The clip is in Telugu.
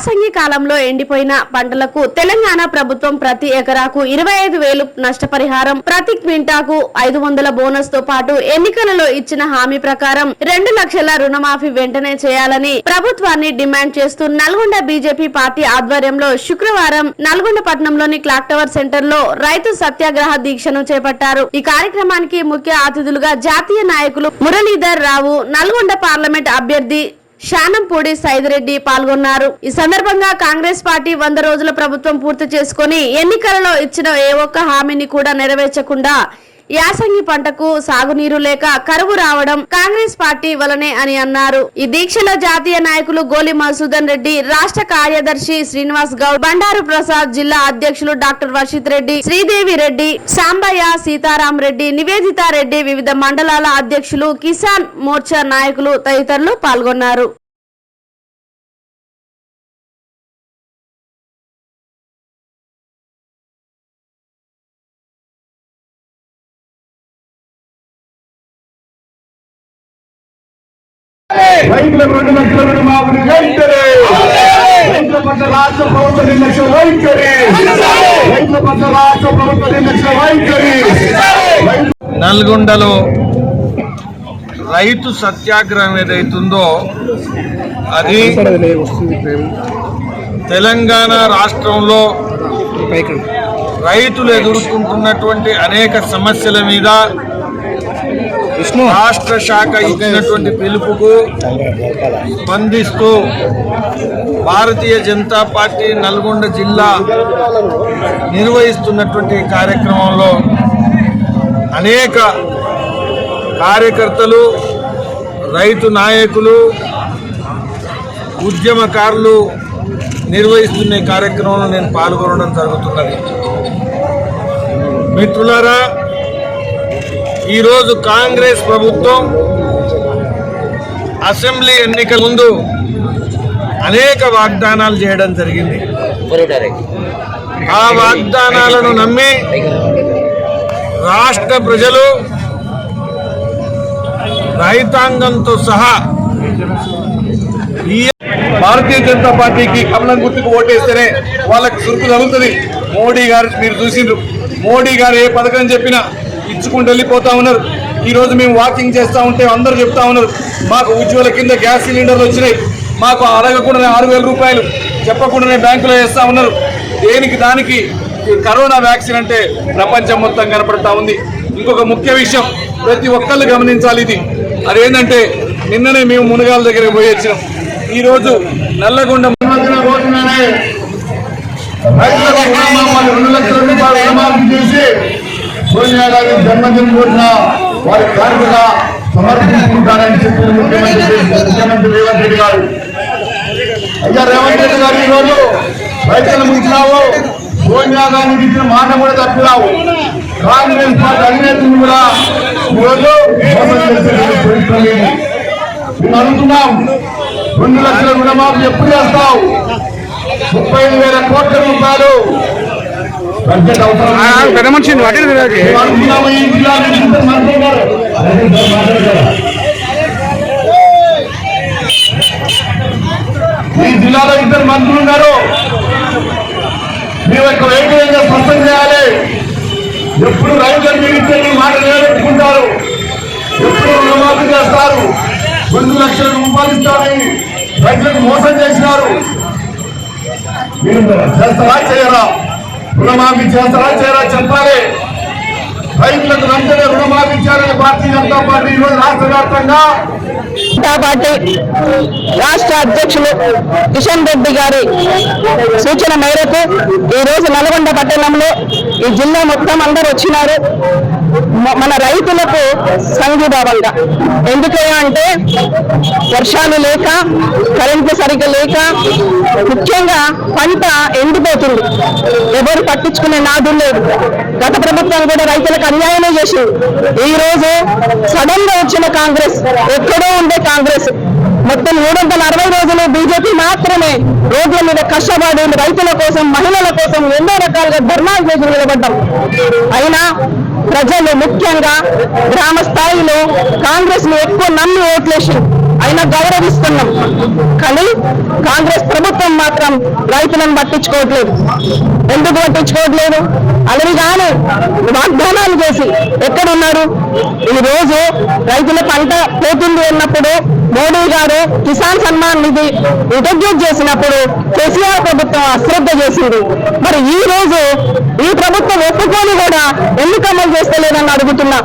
యాసంగి కాలంలో ఎండిపోయిన పంటలకు తెలంగాణ ప్రభుత్వం ప్రతి ఎకరాకు ఇరవై ఐదు వేలు నష్టపరిహారం ప్రతి క్వింటాకు ఐదు వందల బోనస్తో పాటు ఎన్నికలలో ఇచ్చిన హామీ ప్రకారం రెండు లక్షల రుణమాఫీ వెంటనే చేయాలని ప్రభుత్వాన్ని డిమాండ్ చేస్తూ నల్గొండ బీజేపీ పార్టీ ఆధ్వర్యంలో శుక్రవారం నల్గొండ పట్టణంలోని క్లాక్ టవర్ సెంటర్లో రైతు సత్యాగ్రహ దీక్షను చేపట్టారు. ఈ కార్యక్రమానికి ముఖ్య అతిథులుగా జాతీయ నాయకులు మురళీధర్ రావు నల్గొండ పార్లమెంట్ అభ్యర్థి శానంపూడి సైదిరెడ్డి పాల్గొన్నారు. ఈ సందర్భంగా కాంగ్రెస్ పార్టీ వంద రోజుల ప్రభుత్వం పూర్తి చేసుకుని ఎన్నికలలో ఇచ్చిన ఏ ఒక్క హామీని కూడా నెరవేర్చకుండా యాసంగి పంటకు సాగునీరు లేక కరువు రావడం కాంగ్రెస్ పార్టీ వలనే అని అన్నారు. ఈ దీక్షలో జాతీయ నాయకులు గోలి మధుసూదన్ రెడ్డి రాష్ట్ర కార్యదర్శి శ్రీనివాస్ గౌడ్ బండారు ప్రసాద్ జిల్లా అధ్యక్షులు డాక్టర్ వర్షిత్ రెడ్డి శ్రీదేవి రెడ్డి సాంబయ్య సీతారాం రెడ్డి నివేదిత రెడ్డి వివిధ మండలాల అధ్యక్షులు కిసాన్ మోర్చా నాయకులు తదితరులు పాల్గొన్నారు. రైతుల రెండు లక్షల రైతుల పట్ల రాష్ట్ర ప్రభుత్వ నిర్లక్ష్య వైఖరి రైతుల పట్ల రాష్ట్ర ప్రభుత్వ నిర్లక్ష్య వైఖరి నల్గొండలో రైతు సత్యాగ్రహం ఏదైతుందో అది తెలంగాణ రాష్ట్రంలో రైతులు ఎదుర్కొంటున్నటువంటి అనేక సమస్యల మీద రాష్ట్ర శాఖ ఇచ్చినటువంటి పిలుపుకు స్పందిస్తూ భారతీయ జనతా పార్టీ నల్గొండ జిల్లా నిర్వహిస్తున్నటువంటి కార్యక్రమంలో అనేక కార్యకర్తలు రైతు నాయకులు ఉద్యమకారులు నిర్వహిస్తున్న ఈ కార్యక్రమంలో నేను పాల్గొనడం జరుగుతున్నది. మిత్రులారా ఈరోజు కాంగ్రెస్ ప్రభుత్వం అసెంబ్లీ ఎన్నికల ముందు అనేక వాగ్దానాలు చేయడం జరిగింది. ఆ వాగ్దానాలను నమ్మి రాష్ట్ర ప్రజలు రైతాంగంతో సహా ఈ భారతీయ జనతా పార్టీకి కమలం గుర్తుకు ఓటేస్తేనే వాళ్ళకి సురుకు తగులుతుంది మోడీ గారు మీరు చూసిండ్రు. మోడీ గారు ఏ పథకం చెప్పినా ఇచ్చుకుంటూ వెళ్ళిపోతా ఉన్నారు. ఈరోజు మేము వాకింగ్ చేస్తూ ఉంటే అందరూ చెప్తా ఉన్నారు మాకు ఉజ్వల కింద గ్యాస్ సిలిండర్లు వచ్చినాయి. మాకు అడగకుండానే ఆరు వేల రూపాయలు చెప్పకుండానే బ్యాంకులో వేస్తూ ఉన్నారు. దేనికి దానికి? కరోనా వ్యాక్సిన్ అంటే ప్రపంచం మొత్తం కనపడతా ఉంది. ఇంకొక ముఖ్య విషయం ప్రతి ఒక్కళ్ళు గమనించాలి ఇది. అదేంటంటే నిన్ననే మేము మునగాల దగ్గరికి పోయి వచ్చినాం. ఈరోజు నల్లగొండ రెండు లక్షల రూపాయలు రుణమాఫీ చేసి సోనియా గారి జన్మదినం రోజున వారి కార్మిక సమర్పించుకుంటారని చెప్పిన ముఖ్యమంత్రి ముఖ్యమంత్రి రేవంత్ రెడ్డి గారు. అయ్యా రేవంత్ రెడ్డి గారు ఈరోజు రోజు రైతులు ముంచినావు సోనియా గాంధీకి ఇచ్చిన మాట కూడా తప్పినావు. కాంగ్రెస్ పార్టీ అధినేతలు కూడా ఈరోజు మేము అనుకున్నాం రెండు లక్షల రుణమాఫీ ఎప్పుడు చేస్తావు? ముప్పై ఐదు వేల కోట్ల రూపాయలు పెద్ద మనిషి ఈ జిల్లాలో ఇద్దరు మంత్రులు ఉన్నారు. మేము యొక్క వేగంగా స్పష్టం చేయాలి? ఎప్పుడు రైతులు మీరు ఇచ్చే ఈ మాట నిలబెట్టుకుంటారు. ఎప్పుడు రుణమాఫీ చేస్తారు. రెండు లక్షల రూపాయలు ఇస్తారని రైతులకు మోసం చేసినారు. మీరు చేస్తారా చేయరా? రుణమాఫీ చేస్తారా? చేయరా? చెప్పాలి. రైతులకు వెంటనే రుణమాఫీ చేయాలని భారతీయ జనతా పార్టీ ఈరోజు రాష్ట్ర వ్యాప్తంగా జనతా పార్టీ రాష్ట్ర అధ్యక్షులు కిషన్ రెడ్డి గారి సూచన మేరకు ఈ రోజు నల్గొండ పట్టణంలో ఈ జిల్లా మొత్తం అందరూ వచ్చినారు. మన రైతులకు సంఘీభావంగా. ఎందుకయ్యా అంటే వర్షాలు లేక కరెంటు సరిగ్గా లేక ముఖ్యంగా పంట ఎండిపోతుంది. ఎవరు పట్టించుకునే నాదు లేదు గత ప్రభుత్వం కూడా రైతులకు అన్యాయమే చేసింది. ఈ రోజు సడన్గా వచ్చిన కాంగ్రెస్ ఎక్కడో ఉండే కాంగ్రెస్ మొత్తం మూడు వందల అరవై రోజులు బీజేపీ మాత్రమే రోడ్ల మీద కష్టపడి రైతుల కోసం మహిళల కోసం ఎన్నో రకాలుగా ధర్నాలు చేసి నిలబడ్డాం. అయినా ప్రజలు ముఖ్యంగా గ్రామ స్థాయిలో కాంగ్రెస్ను ఎక్కువ నమ్మి ఓట్లేసి అయినా గౌరవిస్తున్నాం. కానీ కాంగ్రెస్ ప్రభుత్వం మాత్రం రైతులను పట్టించుకోవట్లేదు. ఎందుకు పట్టించుకోవట్లేదు? అలరి కానీ వాగ్దానాలు చేసి ఎక్కడున్నారు? ఈ రోజు రైతుల పంట పోతుంది అన్నప్పుడు మోడీ గారు కిసాన్ సన్మాన్ నిధి ఇంట్రడ్యూస్ చేసినప్పుడు కేసీఆర్ ప్రభుత్వం అశ్రద్ధ చేసింది. మరి ఈ రోజు ఈ ప్రభుత్వం ఒప్పుకొని కూడా ఎందుకు అమలు చేస్తలేదని అడుగుతున్నా.